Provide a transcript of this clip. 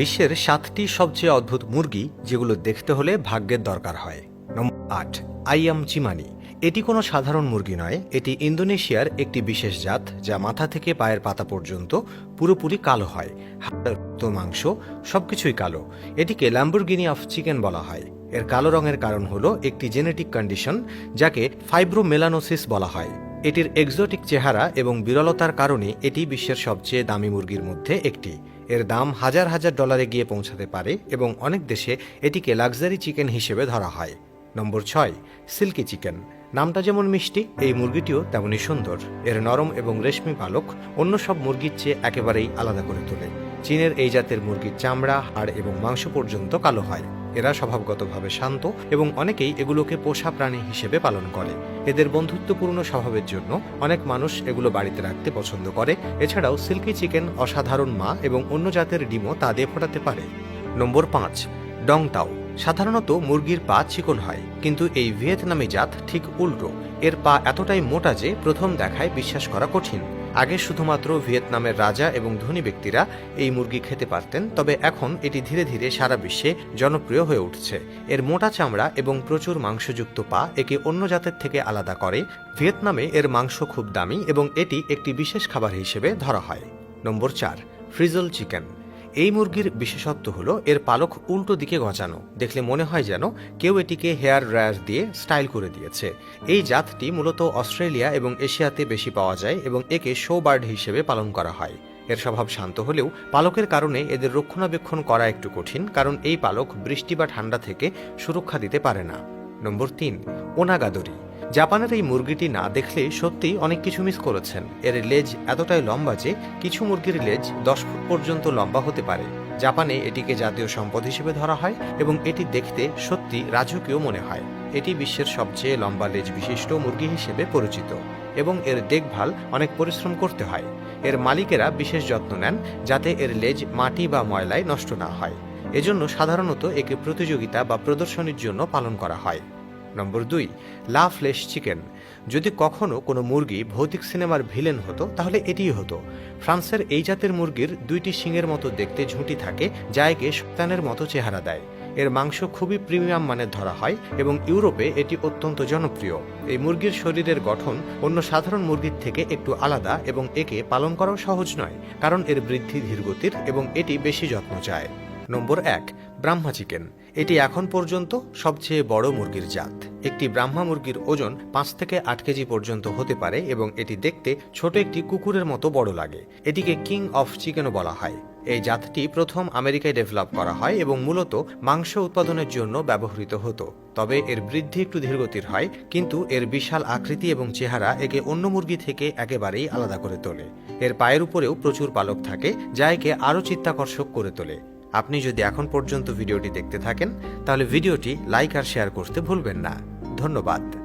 বিশ্বের সাতটি সবচেয়ে অদ্ভুত মুরগি যেগুলো দেখতে হলে ভাগ্যের দরকার হয়। নম্বর আট আইয়াম চিমানি। এটি কোনো সাধারণ মুরগি নয়। এটি ইন্দোনেশিয়ার একটি বিশেষ জাত যা মাথা থেকে পায়ের পাতা পর্যন্ত পুরোপুরি কালো হয়। রক্ত, মাংস সবকিছুই কালো। এটিকে ল্যাম্বরগিনি অফ চিকেন বলা হয়। এর কালো রঙের কারণ হল একটি জেনেটিক কন্ডিশন যাকে ফাইব্রোমেলানোসিস বলা হয়। এটির এক্সোটিক চেহারা এবং বিরলতার কারণে এটি বিশ্বের সবচেয়ে দামি মুরগির মধ্যে একটি। এর দাম হাজার হাজার ডলারে গিয়ে পৌঁছাতে পারে এবং অনেক দেশে এটিকে লাক্সারি চিকেন হিসেবে ধরা হয়। নম্বর ছয়, সিল্কি চিকেন। নামটা যেমন মিষ্টি, এই মুরগিটিও তেমনই সুন্দর। এর নরম এবং রেশমি পালক অন্য সব মুরগির চেয়ে একেবারেই আলাদা করে তোলে। চীনের এই জাতের মুরগির চামড়া, হাড় এবং মাংস পর্যন্ত কালো হয়। এরা স্বভাবগতভাবে শান্ত এবং অনেকেই এগুলোকে পোষা প্রাণী হিসেবে পালন করে। এদের বন্ধুত্বপূর্ণ স্বভাবের জন্য অনেক মানুষ এগুলো বাড়িতে রাখতে পছন্দ করে। এছাড়াও সিল্কি চিকেন, অসাধারণ মা এবং অন্য জাতের ডিমও তা দিয়ে ফোটাতে পারে। নম্বর পাঁচ, ডংটাও। সাধারণত মুরগির পা চিকন হয়, কিন্তু এই ভিয়েতনামি জাত ঠিক উল্টো। এর পা এতটাই মোটা যে প্রথম দেখায় বিশ্বাস করা কঠিন। আগে শুধুমাত্র ভিয়েতনামের রাজা এবং ধনী ব্যক্তিরা এই মুরগি খেতে পারতেন, তবে এখন এটি ধীরে ধীরে সারা বিশ্বে জনপ্রিয় হয়ে উঠছে। এর মোটা চামড়া এবং প্রচুর মাংসযুক্ত পা একে অন্য জাতের থেকে আলাদা করে। ভিয়েতনামে এর মাংস খুব দামি এবং এটি একটি বিশেষ খাবার হিসেবে ধরা হয়। নম্বর চার, ফ্রিজল চিকেন। এই মুরগির বিশেষত্ব হলো, এর পালক উল্টো দিকে গজানো দেখলে মনে হয় যেন কেউ এটিকে হেয়ার ড্রায়ার দিয়ে স্টাইল করে দিয়েছে। এই জাতটি মূলত অস্ট্রেলিয়া এবং এশিয়াতে বেশি পাওয়া যায় এবং একে শো বার্ড হিসেবে পালন করা হয়। এর স্বভাব শান্ত হলেও পালকের কারণে এদের রক্ষণাবেক্ষণ করা একটু কঠিন, কারণ এই পালক বৃষ্টি বা ঠান্ডা থেকে সুরক্ষা দিতে পারে না। নম্বর তিন, ওনাগাদরি। জাপানের এই মুরগিটি না দেখলে সত্যিই অনেক কিছু মিস করেছেন। এর লেজ এতটাই লম্বা যে কিছু মুরগির লেজ দশ ফুট পর্যন্ত লম্বা হতে পারে। জাপানে এটিকে জাতীয় সম্পদ হিসেবে ধরা হয় এবং এটি দেখতে সত্যি রাজকীয় মনে হয়। এটি বিশ্বের সবচেয়ে লম্বা লেজ বিশিষ্ট মুরগি হিসেবে পরিচিত এবং এর দেখভাল অনেক পরিশ্রম করতে হয়। এর মালিকেরা বিশেষ যত্ন নেন যাতে এর লেজ মাটি বা ময়লায় নষ্ট না হয়। এজন্য সাধারণত একে প্রতিযোগিতা বা প্রদর্শনীর জন্য পালন করা হয়। নম্বর দুই, লা ফ্লেশ চিকেন। যদি কখনো কোনো মুরগি ভৌতিক সিনেমার ভিলেন হতো, তাহলে এটিই হতো। ফ্রান্সের এই জাতের মুরগির দুইটি শিঙের মতো দেখতে ঝুঁটি থাকে, যা একে শতানের মতো চেহারা দেয়। এর মাংস খুবই প্রিমিয়াম মানের ধরা হয় এবং ইউরোপে এটি অত্যন্ত জনপ্রিয়। এই মুরগির শরীরের গঠন অন্য সাধারণ মুরগির থেকে একটু আলাদা এবং একে পালন করাও সহজ নয়, কারণ এর বৃদ্ধি ধীরগতির এবং এটি বেশি যত্ন চায়। নম্বর এক ব্রাহ্মা চিকেন। এটি এখন পর্যন্ত সবচেয়ে বড় মুরগির জাত। একটি ব্রাহ্মা মুরগির ওজন পাঁচ থেকে আট কেজি পর্যন্ত হতে পারে এবং এটি দেখতে ছোট একটি কুকুরের মতো বড় লাগে। এটিকে কিং অফ চিকেনও বলা হয়। এই জাতটি প্রথম আমেরিকায় ডেভেলপ করা হয় এবং মূলত মাংস উৎপাদনের জন্য ব্যবহৃত হতো। তবে এর বৃদ্ধি একটু ধীরগতির হয়, কিন্তু এর বিশাল আকৃতি এবং চেহারা একে অন্য মুরগি থেকে একেবারেই আলাদা করে তোলে। এর পায়ের উপরেও প্রচুর পালক থাকে, যা একে আরও চিত্তাকর্ষক করে তোলে। আপনি যদি এখন পর্যন্ত ভিডিওটি দেখতে থাকেন, তাহলে ভিডিওটি লাইক আর শেয়ার করতে ভুলবেন না। ধন্যবাদ।